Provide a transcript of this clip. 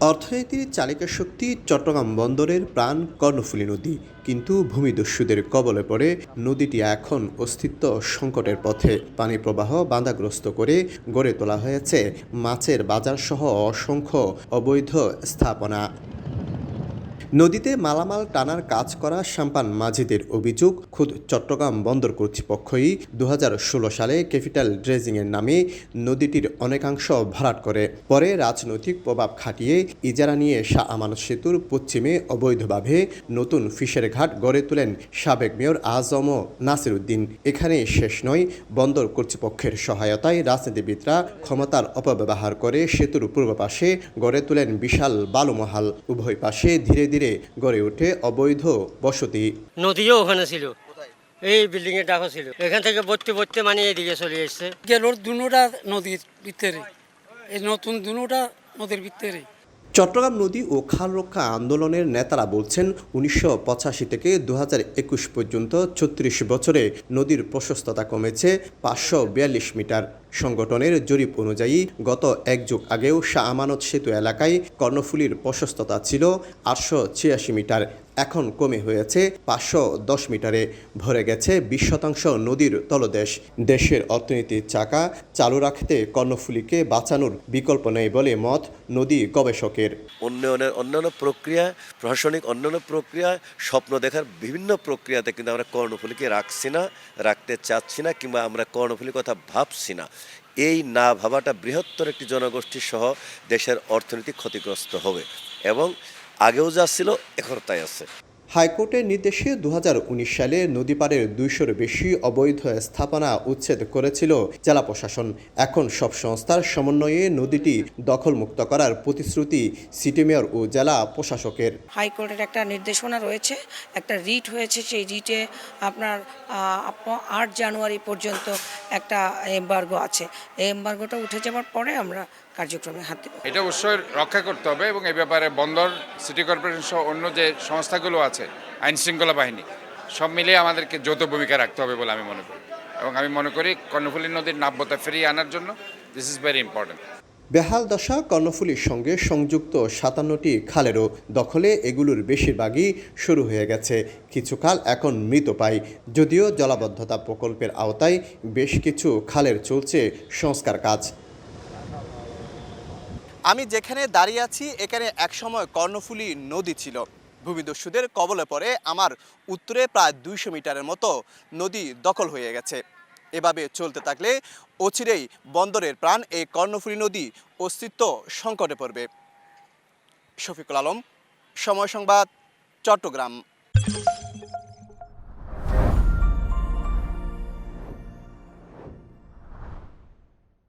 অর্থনীতির চালিকা শক্তি চট্টগ্রাম বন্দরের প্রাণ কর্ণফুলী নদী। কিন্তু ভূমিদস্যুদের কবলে পড়ে নদীটি এখন অস্তিত্ব সংকটের পথে। পানি প্রবাহ বাঁধাগ্রস্ত করে গড়ে তোলা হয়েছে মাছের বাজারসহ অসংখ্য অবৈধ স্থাপনা। নদীতে মালামাল টানার কাজ করা সাম্পান মাঝিদের অভিযোগ, খুদ চট্টগ্রাম বন্দর কর্তৃপক্ষই দু হাজার ষোলো সালে ক্যাপিটাল ড্রেজিংয়ের নামে নদীটির অনেকাংশ ভরাট করে। পরে রাজনৈতিক প্রভাব খাটিয়ে ইজারা নিয়ে শাহ আমানত সেতুর পশ্চিমে অবৈধভাবে নতুন ফিশের ঘাট গড়ে তোলেন সাবেক মেয়র আজম নাসির উদ্দিন এখানে শেষ নয়, বন্দর কর্তৃপক্ষের সহায়তায় রাজনীতিবিদরা ক্ষমতার অপব্যবহার করে সেতুর পূর্ব পাশে গড়ে তোলেন বিশাল বালুমহাল। উভয় পাশে ধীরে ধীরে গড়ে ওঠে অবৈধ বসতি। নদীও ওখানে ছিল। এই বিল্ডিং এর ডাকও ছিল। এখান থেকে বর্তে বর্তে মানে এদিকে চলে এসছে। গেলোর দুনোটা নদীর ভিতরে। এই নতুন দুনোটা নদীর ভিতরে। চট্টগ্রাম নদী ও খাল রক্ষা আন্দোলনের নেতারা বলছেন উনিশশো পঁচাশি থেকে দু হাজার একুশ পর্যন্ত ছত্রিশ বছরে নদীর প্রশস্ততা কমেছে পাঁচশো বিয়াল্লিশ মিটার। সংগঠনের জরিপ অনুযায়ী, গত এক যুগ আগেও শাহ আমানত সেতু এলাকায় কর্ণফুলীর প্রশস্ততা ছিল আটশো ছিয়াশি মিটার। এখন কমে হয়েছে পাঁচশো দশ মিটারে। ভরে গেছে বিশ শতাংশ নদীর তলদেশ। দেশের অর্থনীতির চাকা চালু রাখতে কর্ণফুলীকে বাঁচানোর বিকল্প নেই বলে মত নদী গবেষকের। উন্নয়নের অন্যান্য প্রক্রিয়া, প্রশাসনিক অন্যান্য প্রক্রিয়া, স্বপ্ন দেখার বিভিন্ন প্রক্রিয়াতে কিন্তু আমরা কর্ণফুলিকে রাখছি না, রাখতে চাচ্ছি না কিংবা আমরা কর্ণফুলীর কথা ভাবছি না। এই না ভাবাটা বৃহত্তর একটি জনগোষ্ঠী সহ দেশের অর্থনীতি ক্ষতিগ্রস্ত হবে এবং আগেও যা ছিল এখন তাই আছে। হাইকোর্টের নির্দেশে দু সালে নদীপাড়ের দুইশোর বেশি অবৈধ স্থাপনা উচ্ছেদ করেছিল জেলা প্রশাসন। এখন সব সংস্থার সমন্বয়ে নদীটি দখলমুক্ত করার প্রতিশ্রুতি সিটি মেয়র ও জেলা প্রশাসকের। হাইকোর্টের একটা নির্দেশনা রয়েছে একটা রিট হয়েছে। সেই রিটে আপনার আট জানুয়ারি পর্যন্ত একটা এম্বার্গো আছে। এই এম্বার্গোটা উঠে যাওয়ার পরে আমরা কার্যক্রমে হাত দেবো। এটা অবশ্যই রক্ষা করতে হবে এবং এ ব্যাপারে বন্দর, সিটি কর্পোরেশন সহ অন্য যে সংস্থাগুলো আছে, আইন শৃঙ্খলা বাহিনী, সব মিলিয়ে আমাদেরকে যৌথ ভূমিকা রাখতে হবে বলে আমি মনে করি। এবং আমি মনে করি কর্ণফুলী নদীর নাব্যতা ফিরিয়ে আনার জন্য দিস ইজ ভেরি ইম্পর্টেন্ট বেহাল দশা কর্ণফুলীর সঙ্গে সংযুক্ত সাতান্নটি খালেরও দখলে এগুলোর বেশিরভাগই শুরু হয়ে গেছে। কিছুকাল এখন মৃত পায় যদিও জলাবদ্ধতা প্রকল্পের আওতায় বেশ কিছু খালের চলছে সংস্কার কাজ। আমি যেখানে দাঁড়িয়ে আছি, এখানে একসময় কর্ণফুলী নদী ছিল। ভূমিদস্যুদের কবলে পড়ে আমার উত্তরে প্রায় দুইশো মিটারের মতো নদী দখল হয়ে গেছে। এভাবে চলতে থাকলে অচিরেই বন্দরের প্রাণ এই কর্ণফুলী নদী অস্তিত্ব সংকটে পড়বে। শফিকুল আলম, সময় সংবাদ, চট্টগ্রাম।